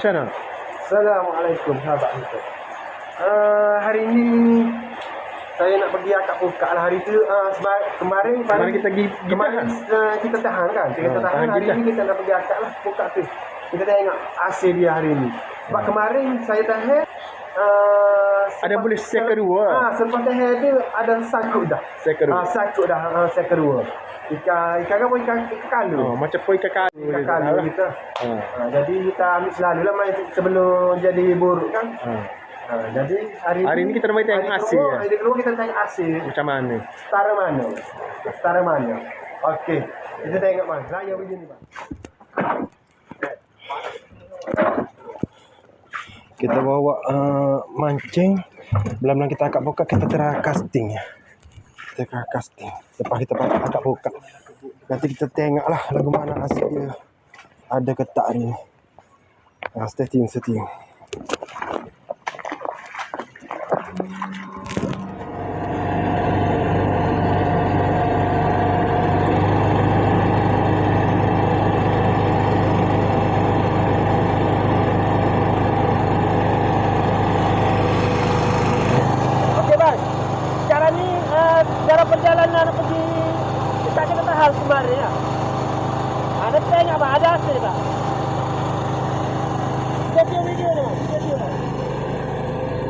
sana? Assalamualaikum sahabat kita. Uh, hari ini saya nak pergi akad buka lah hari tu uh, sebab kemarin Kemarin kita pergi kita kemarin uh, kita tahan kan kita Ha, tahan tahan hari kita. ini kita nak pergi akad lah buka tu kita tengok hasil dia hari ini sebab kemarin saya tahan uh, Ada boleh set kedua lah. ah selepas tahan dia ada sakut dah Set kedua. ah sakut dah uh, set kedua ikan ikan apa ikan ikan kalu Oh, macam poi kakak. ikan kalu kita Ha. Ha, jadi kita ambil selalu lah main sebelum jadi buruk kan. Ha. Ha, jadi hari, Hari ni kita nak main tengok hari hasil, kedua, ya? Hari kedua kita tengok hasil. Macam mana? Setara mana? Setara mana? Okey. Kita tengok mana. Raya begini bang. kita bawa uh, mancing belum kita akak buka kita tera casting ya kita tera casting lepas kita pakai buka. Nanti kita tengok lah lagu mana hasil dia ada ke tak ni. Uh, stay tune stay tune Okey bang. Sekarang ni uh, dalam perjalanan nak pergi kita kena tahan kemarin ya. Ada tengok bang, ada hasil tak? Video video ni bang, video ni.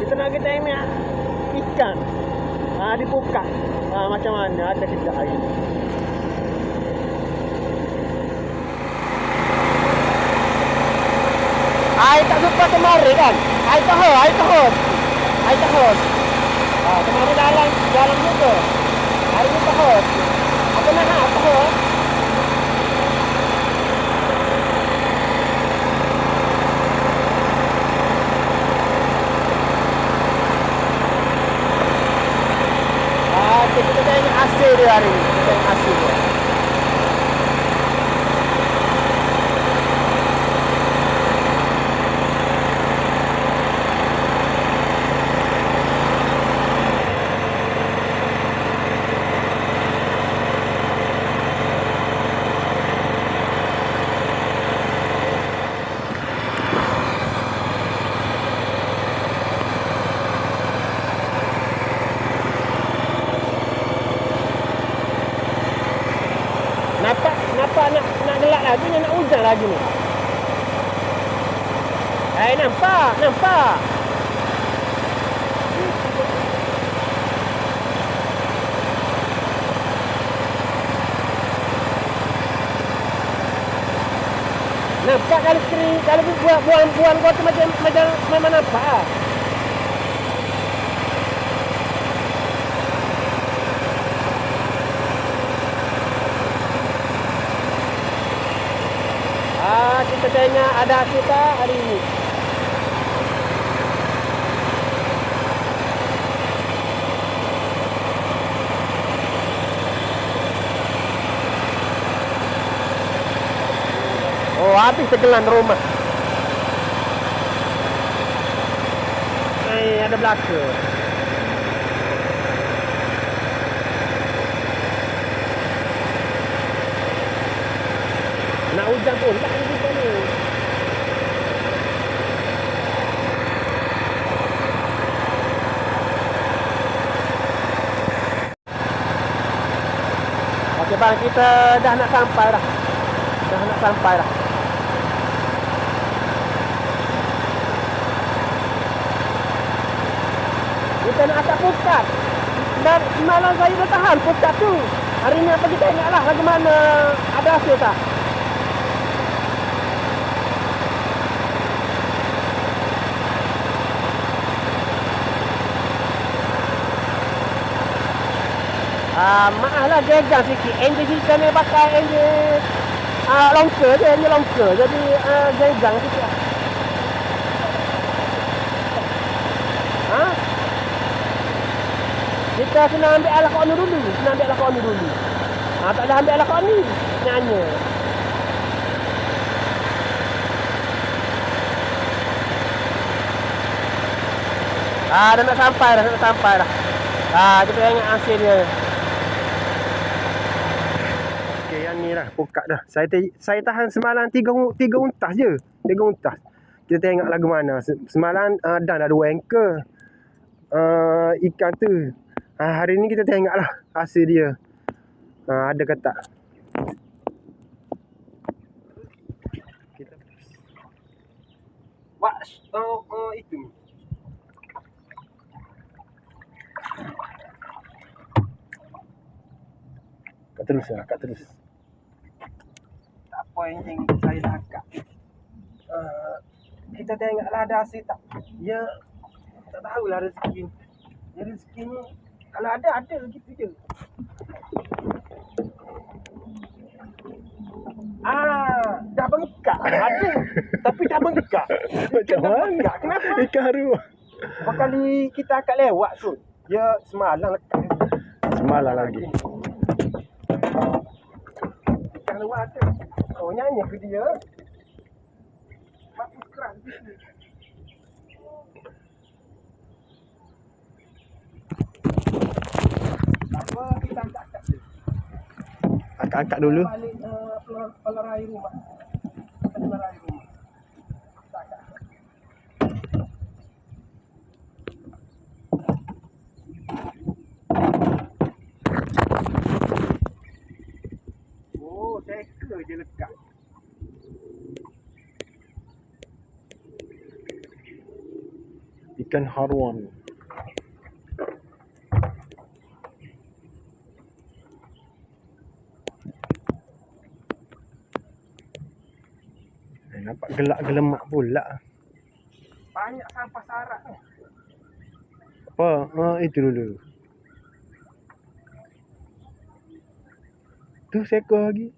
Kita nak kita tengok ikan. Ah dibuka. Ah macam mana ada kita hari ni. Air tak lupa kemarin kan? Air tahun, air tahun. Air tahun. Ah, kemarin dalam dalam juga. Hari ni tahun. Apa nak nak tahun? Ah, kita tengok hasil dia hari ni. Kita tengok hasil dia. Nampak nampak nak nak gelak lagi ni nak hujan lagi ni. Eh nampak, nampak. Nampak kalau skrin kalau buat buang buang kau tu macam macam memang nampak ah. Ah, kita tengok ada hasil tak hari ini. Oh, habis tegelan rumah. Eh, ada belaka. Nak hujan pun tak ada ni. Okey bang, kita dah nak sampai dah. Dah nak sampai dah. Kita nak akak pukat. Semalam saya dah tahan pukat tu. Hari ni apa kita tengok lah bagaimana ada hasil tak. Ah, maaf lah gegang sikit. Enjin kita ni pakai enjin ah, longker je, enjin longker. Jadi ah, gegang sikit lah. Ha? Kita kena ambil alat kau ni dulu. Kena ambil alat kau ni dulu. Ha, tak boleh ambil alat kau ni. Nyanyi. Ah, dah nak sampai dah, dah nak sampai dah. Ah, kita tengok hasil dia. Okey, yang ni lah. Pukat dah. Saya te- saya tahan semalam tiga, tiga untas je. Tiga untas. Kita tengok lagu mana. Se- Semalam uh, Dan ada dua anchor. Uh, ikan tu. Uh, hari ni kita tengoklah hasil dia. Uh, ada ke tak. Kita uh, uh, itu. kat terus lah, kat terus. Tak apa yang saya dah akak. Uh, kita tengoklah ada hasil tak. Ya, tak tahulah rezeki. Ya rezeki ni, kalau ada, ada gitu je. Ah, dah bengkak. Ada. Tapi dah bengkak. Macam mana? Kenapa? Ikan haru. Berapa kali kita akan lewat tu. Ya, semalam lekat. Semalam lagi. Ikan luar ada. Oh, nyanyi ke dia? Makin keras di sini. Apa, kita angkat-angkat dia. Angkat-angkat dulu. Balik uh, pelar, pelarai rumah. Angkat. Oh, teka je lekat. Ikan haruan. Gelak gelemak pula. Banyak sampah sarak ni. Apa? Ha, itu dulu. Tu seekor lagi.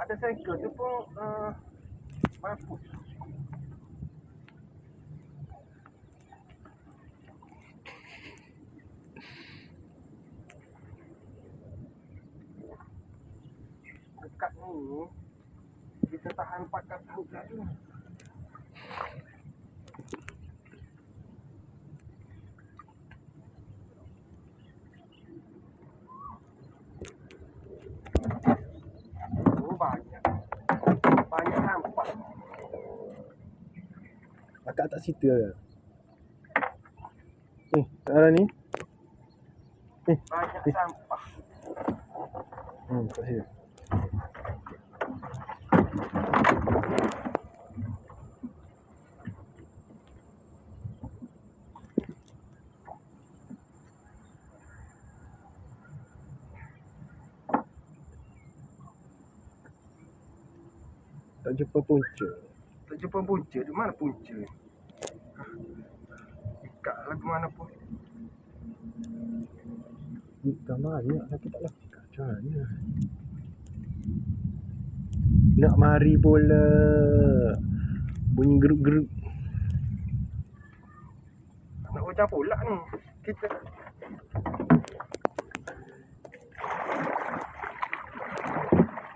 Ada sengkel tu pun uh, mampus. Dekat ni kita tahan pakai tahu lagi. Oh banyak. Banyak sampah. Akak tak situ ke? Eh, tak ada ni. Banyak sampah. Hmm, tak situ. Tak jumpa punca. Tak jumpa punca. Di mana punca? Ikat lah ke mana pun. Tak banyak lagi tak lekat. Macam mana? Nak mari pula. Bunyi geruk-geruk. Nak hujan pula ni. Kita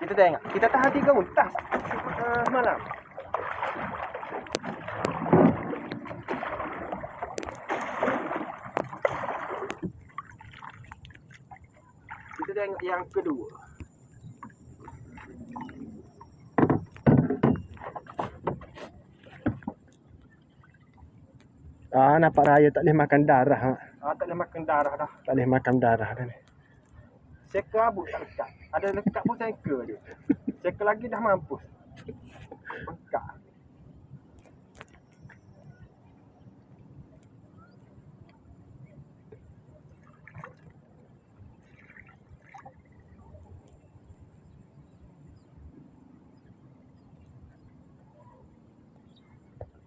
Kita tengok. Kita tahan tiga untas semalam. Kita tengok yang kedua. Ah, nampak raya tak boleh makan darah. Ha. Ah, tak boleh makan darah dah. Tak boleh makan darah dah ni. Seka abut tak lekat. Ada lekat pun seka dia. Seka lagi dah mampus.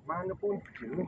Mana punca ni?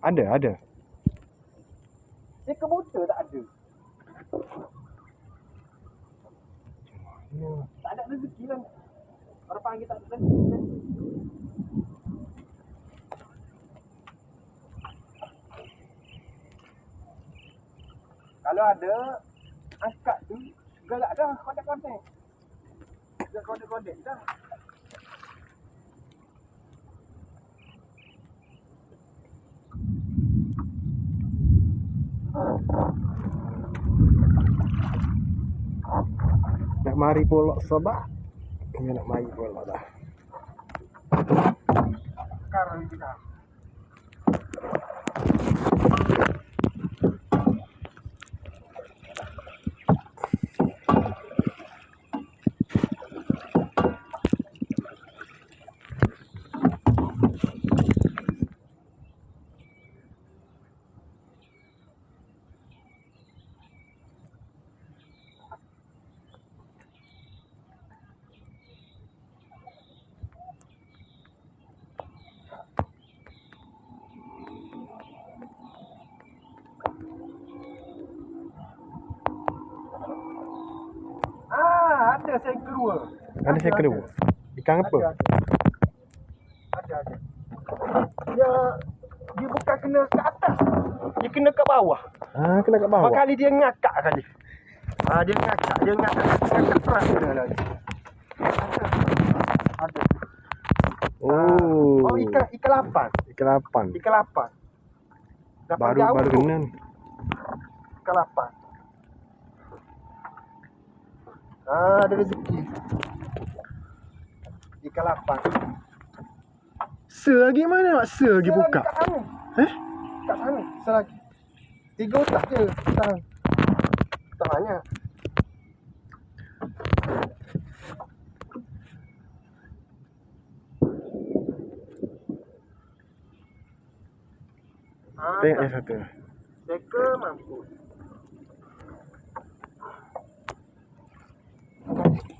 Ada, ada. Kalau ada, angkat tu, galak dah kontak-kontak. Dah kontak-kontak dah. Nak mari pulak sebab. Ini nak mari pulak dah. Sekarang kita. Ah, ada saya kedua. Ada saya kedua. Ikan apa? Ada, ada. Ada. Dia dia bukan kena ke atas. Dia kena ke bawah. Ah, kena kat Bawah. bawah. kali dia ngakak kali. Ah, dia ngakak, dia ngakak. Ngakak keras dia lagi. Ada. Oh. Oh, ikan ikan lapan. Ikan lapan. Ikan lapan. Baru baru kena ni. Ikan lapan. Ah, ada rezeki. Ikan lapan. Se lagi mana nak se lagi buka? Kat sana. Eh? Kat sana. Selagi. Tiga otak je sekarang. Tak banyak. Ah, Tengok yang satu. Seka mampu. Ah, dia ni. Ah. Otak.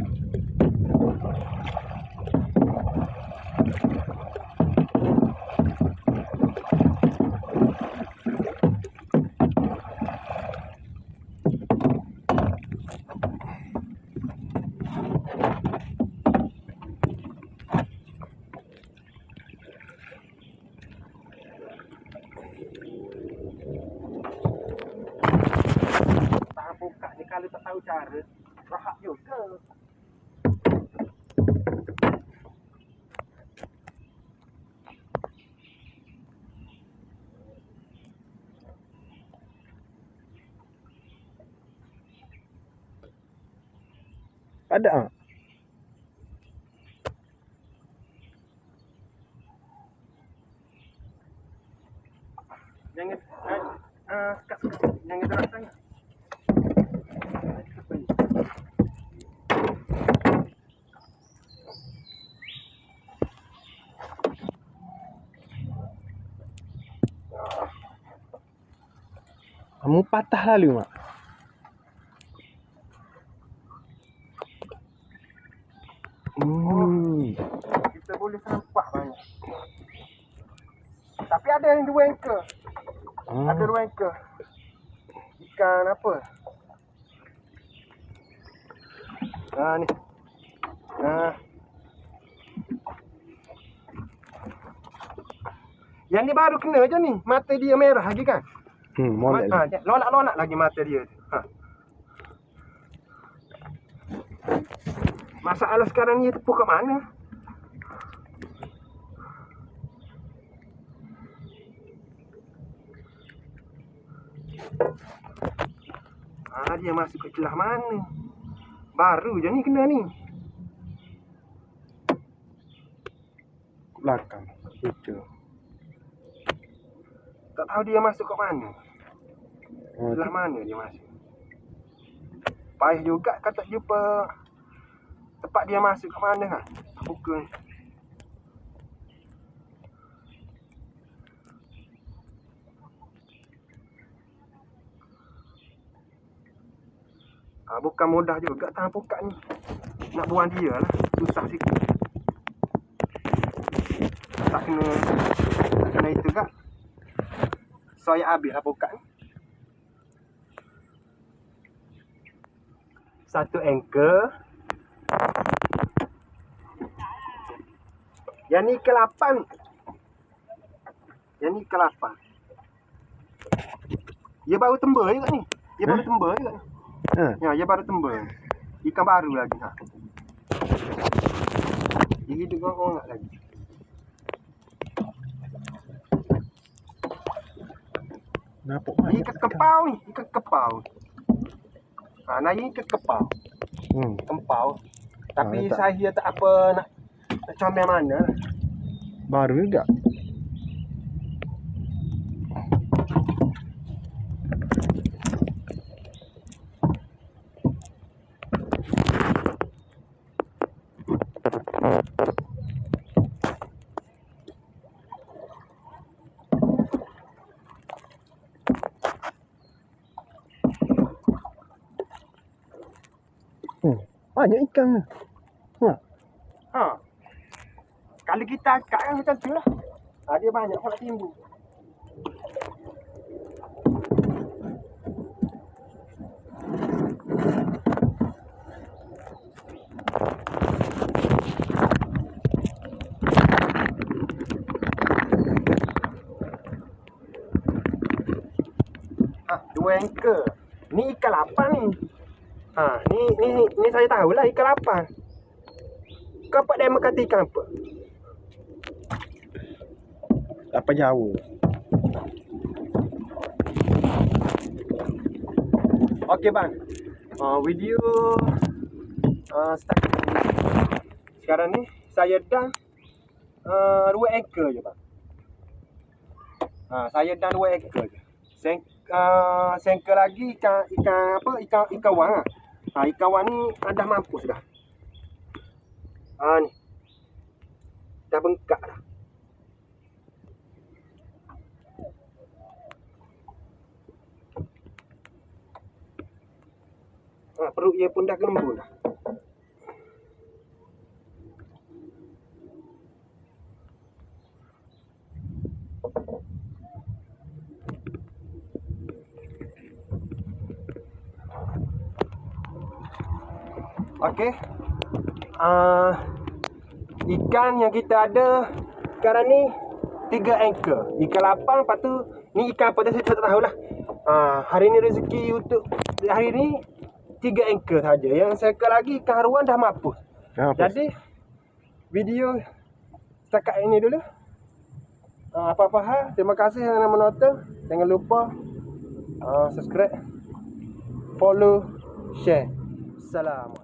kalau tak tahu cara. Rahak juga. Ada ah. Jangan ah, ah, kat jangan gerak sangat. Kamu patah lalu mak. Hmm. Kita boleh nampak banyak. Tapi ada yang dua anchor. Ah. Ada dua anchor. Ikan apa? Ha ni. Ha. Yang ni baru kena je ni. Mata dia merah lagi kan? Hmm, molek. Ha, lolak-lolak lagi mata dia. Ha. Masalah sekarang ni tepuk kat mana? Ah, dia masuk ke celah mana? Baru je ni kena ni. belakang. Itu. Tak tahu dia masuk kat mana. Hmm. Belah mana dia masuk. Payah juga kan tak jumpa tempat dia masuk kat mana kan. Buka ni. Ah, bukan mudah juga tahan pukat ni. Nak buang dia lah. Susah sikit. Tak kena tak kena itu kak. Saya habis lah pukat ni. Satu anchor. Yang ni ke-8. Yang ni ke-8. Dia baru tembel juga ni. Dia baru Eh? tembel juga ni. Ha. Ya, dia baru tembel. Ikan baru lagi ha. Dia hidup orang lagi. Nampak banyak. ikan kepau ni, ikan kepau. Ha, nah ini ikan kepau, Hmm. kempau. Tapi Ah, tak- saya tak apa nak nak comel mana. Baru juga. Hmm. Banyak ikan ni. Ha. Kalau kita akak kan macam tu lah. Ha, dia banyak nak timbul. Ha, dua anchor. Ni ikan lapan ni. Ha, ni ni ni saya tahulah ikan lapan. Kau pak dia makan ikan apa? Apa jauh? Okey bang. Uh, video uh, start. Sekarang ni saya dah uh, dua ekor je bang. Ha, saya dah dua ekor je. Seng, uh, sengkel lagi ikan ikan apa ikan ikan wang ah. Ha, ikan wang ni dah mampus dah. Ha ni. Dah bengkak dah. Ha, perut dia pun dah gembul dah. Okey. Uh, ikan yang kita ada sekarang ni tiga anchor. Ikan lapang, lepas tu ni ikan apa tu saya tak tahulah. Uh, hari ni rezeki untuk hari ni tiga anchor saja. Yang saya lagi ikan haruan dah mampus. Apa? Jadi video setakat ini dulu. Uh, apa-apa hal, terima kasih yang menonton. Jangan lupa uh, subscribe, follow, share. Salam.